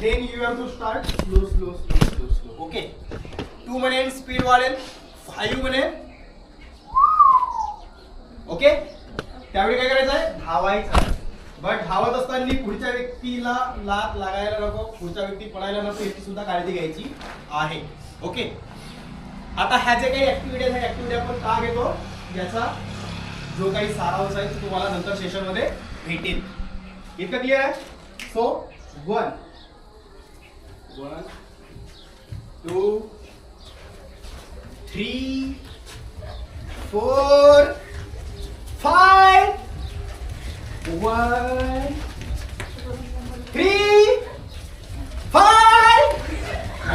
Then you have to start slow slow slow slow slow okay two म्हणेन speed वाढेल five म्हणेन okay त्यावेळी काय करायचं आहे? धावायचं बट धावत असताना पुढच्या व्यक्तीला लात लागायला नको. पुढचा व्यक्ती पडायला नको. याची सुद्धा काळजी घ्यायची आहे. ओके आता ह्या जे काही ऍक्टिव्हिटी आहेत ऍक्टिव्हिटी आपण का घेतो? याचा जो काही सारांश आहे तो तुम्हाला नंतर सेशनमध्ये भेटेल. इतकं क्लिअर आहे? So one One, two, three, four, five. One, three, five.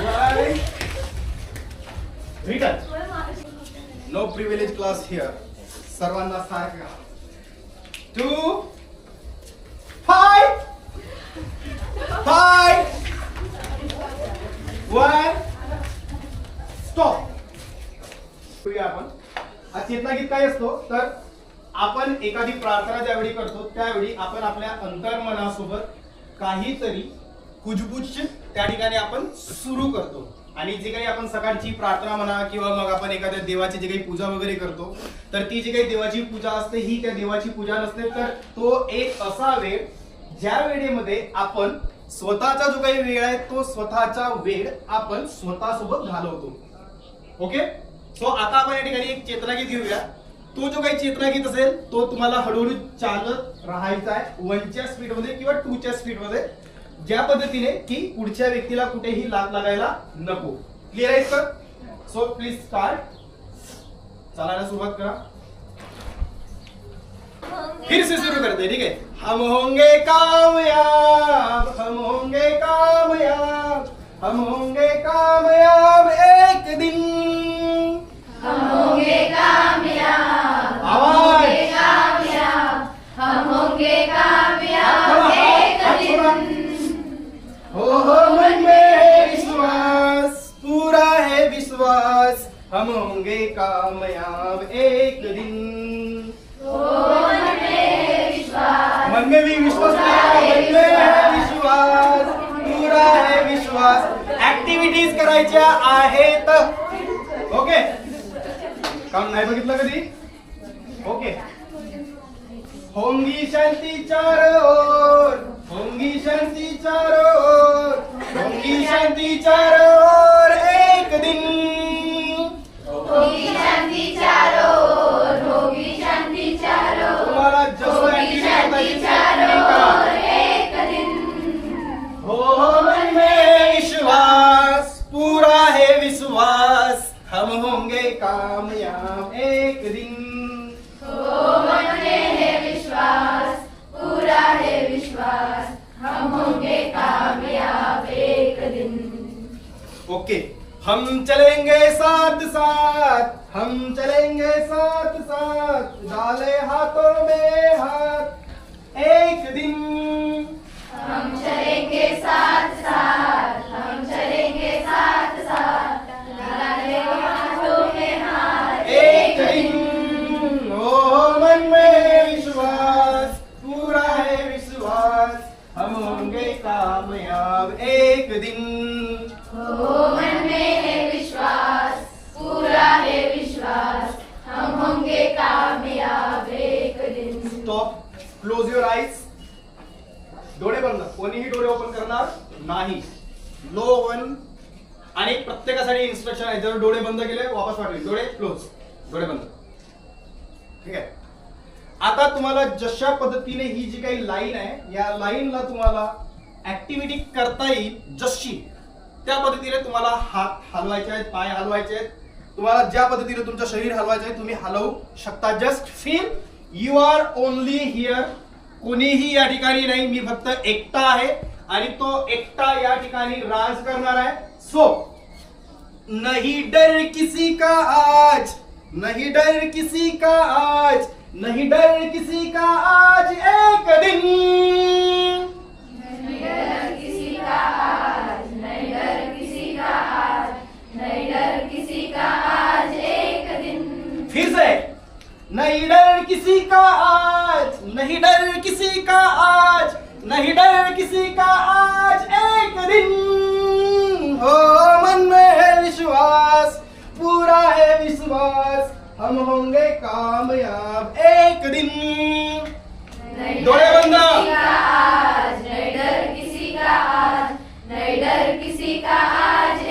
One. Return. No privilege class here. Sarvana Sarga. Two, five. चेतनागीत काय असतो तर आपण एखादी प्रार्थना ज्यावेळी करतो त्यावेळी आपण आपल्या अंतर्मनासोबत काहीतरी कुजबुज त्या ठिकाणी आपण सुरू करतो. आणि जी काही आपण सकाळची प्रार्थना म्हणा किंवा मग आपण एखाद्या देवाची जी काही पूजा वगैरे करतो तर ती जी काही देवाची पूजा असते ही त्या देवाची पूजा नसते तर तो एक असा वेळ ज्या वेळेमध्ये आपण स्वतःचा जो काही वेळ आहे तो स्वतःचा वेळ आपण स्वतःसोबत घालवतो. ओके? सो आता आपण या ठिकाणी एक चेतनागीत घेऊया. तो जो काही चेतनागीत असेल तो तुम्हाला हळूहळू चालत राहायचा आहे. वनच्या स्पीडमध्ये किंवा टूच्या स्पीडमध्ये. ज्या पद्धतीने की पुढच्या व्यक्तीला कुठेही लाग लागायला नको. क्लिअर आहे सर सो प्लीज स्टार्ट चालायला सुरुवात करा. फिर से शुरू करते ठीक है हम होंगे कामयाब हम होंगे कामयाब हम होंगे कामयाब एक दिन। हम होंगे कामयाब थोड़ा, एक हाथ दिन थोड़ा। हो हो। मन में है विश्वास पूरा है विश्वास। हम होंगे कामयाब एक दिन। ओ मन में विश्वास मन में भी विश्वास करा, मन में है विश्वास। पूरा है विश्वास। ऍक्टिव्हिटीज करायच्या आहेत. ओके काम नाही बघितलं कधी? ओके. होंगी शांती चारों ओर होंगी शांती चारों ओर होंगी शांती चारों ओर एक दिन. होगी शांति चारों ओर होगी शांति तुम्हाला जसं शांति एक दिन. हो मन में विश्वास पूरा है विश्वास. हम होंगे कामयाब एक दिन। ओ मन में है विश्वास पूरा है विश्वास हम होंगे कामयाब एक दिन। ओके हम चलेंगे साथ साथ हम चलेंगे साथ साथ डाले हाथों में हाथ एक दिन। दिन ओ मन में है विश्वास पूरा है विश्वास हम होंगे कामयाब एक दिन. स्टॉप क्लोज युअर आईज डोळे बंद. कोणीही डोळे ओपन करणार नाही. नो वन आणि प्रत्येकासाठी इन्स्ट्रक्शन आहे. जर डोळे बंद केले वापस पाठवेल डोळे क्लोज डोळे बंद. ठीक आहे? आता तुम्हाला जशा पद्धतीने ही जी काही लाईन आहे या लाईनला तुम्हाला ऍक्टिव्हिटी करता येईल जशी त्या पद्धतीने तुम्हाला हात हलवायचे आहेत पाय हलवायचे आहेत. तुम्हाला ज्या पद्धतीने तुमचं शरीर हलवायचं आहे तुम्ही हलवू शकता. Just feel you are only here कोणीही या ठिकाणी नाही मी फक्त एकटा आहे आणि तो एकटा या ठिकाणी राज करणार आहे. सो नहीं डर किसी का आज? नहीं डर किसी का आज? नहीं डर किसी का आज? एक दिन. नहीं डर किसी का आज नहीं डर किसी का आज। एक दिन हो मन में है विश्वास पूरा है विश्वास हम होंगे कामयाब। एक दिन। नहीं डर किसी का आज नहीं डर किसी का आज।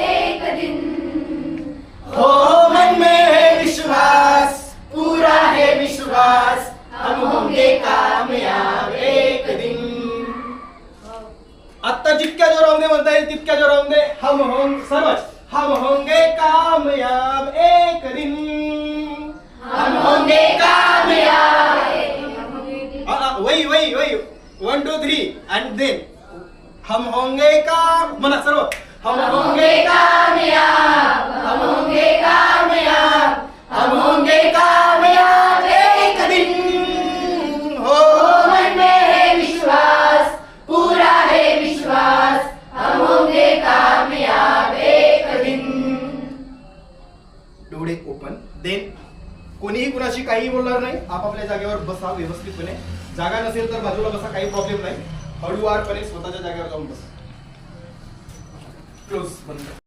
हम होंगे सर्वच हम होंगे कामयाब एक दिन। हम होंगे कामयाब वही वही वही। One two three and then हम होंगे काम म्हणा सर्व। हम होंगे कामयाब। हम होंगे कामयाब। हम होंगे कामयाब। आपापल्या जागेवर बसा व्यवस्थितपणे. जागा नसेल तर बाजूला बसा काही प्रॉब्लेम नाही. हळूवारपणे स्वतःच्या जागेवर जाऊन बसा. क्लोज बंद.